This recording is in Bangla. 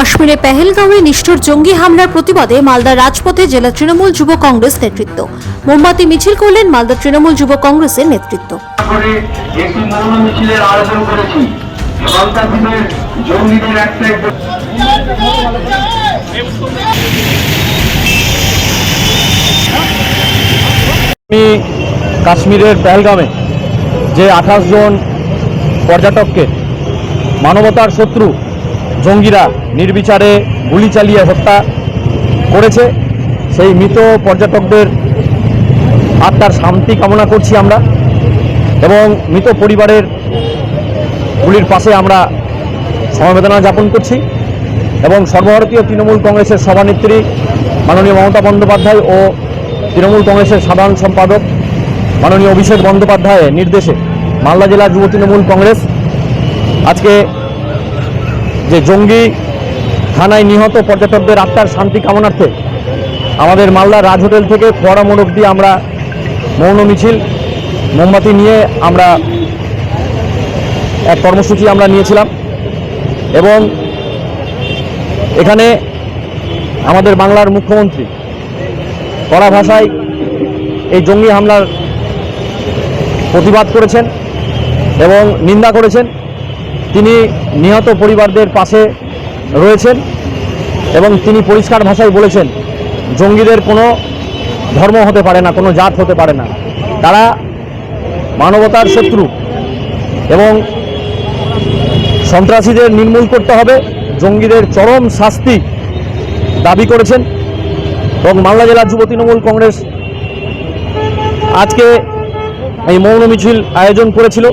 কাশ্মীরে পেহেলগাঁওয়ে নিষ্ঠুর জঙ্গি হামলার প্রতিবাদে মালদা রাজপথে জেলা তৃণমূল যুব কংগ্রেস নেতৃত্ব। মোমবাতি মিছিল করলেন মালদা তৃণমূল যুব কংগ্রেসের নেতৃত্ব। আমি কাশ্মীরের পেহেলগামে যে আঠাশ জন পর্যটককে মানবতার শত্রু জঙ্গিরা নির্বিচারে গুলি চালিয়ে হত্যা করেছে। সেই মৃত পর্যটকদের আত্মার শান্তি কামনা করছি আমরা এবং মৃত পরিবারের গুলির পাশে আমরা সমবেদনা যাপন করছি এবং সর্বভারতীয় তৃণমূল কংগ্রেসের সভানেত্রী মাননীয় মমতা বন্দ্যোপাধ্যায় ও তৃণমূল কংগ্রেসের সাধারণ সম্পাদক মাননীয় অভিষেক বন্দ্যোপাধ্যায়ের নির্দেশে মালদা জেলা যুব তৃণমূল কংগ্রেস আজকে যে জঙ্গি থানায় নিহত পর্যটকদের আত্মার শান্তি কামনার্থে আমাদের মালদা রাজ হোটেল থেকে ফোয়ারা মোড় অব্দি আমরা মৌন মিছিল, মোমবাতি নিয়ে আমরা এক কর্মসূচি আমরা নিয়েছিলাম এবং এখানে আমাদের বাংলার মুখ্যমন্ত্রী কড়া ভাষায় এই জঙ্গি হামলার প্রতিবাদ করেছেন এবং নিন্দা করেছেন। তিনি নিহত পরিবারদের পাশে রয়েছেন এবং তিনি পরিষ্কার ভাষায় বলেছেন, জঙ্গিদের কোনো ধর্ম হতে পারে না, কোনো জাত হতে পারে না। তারা মানবতার শত্রু এবং সন্ত্রাসীদের নির্মূল করতে হবে, জঙ্গিদের চরম শাস্তি দাবি করেছেন এবং মালদা জেলা যুব তৃণমূল কংগ্রেস আজকে এই মৌন মিছিল আয়োজন করেছিল।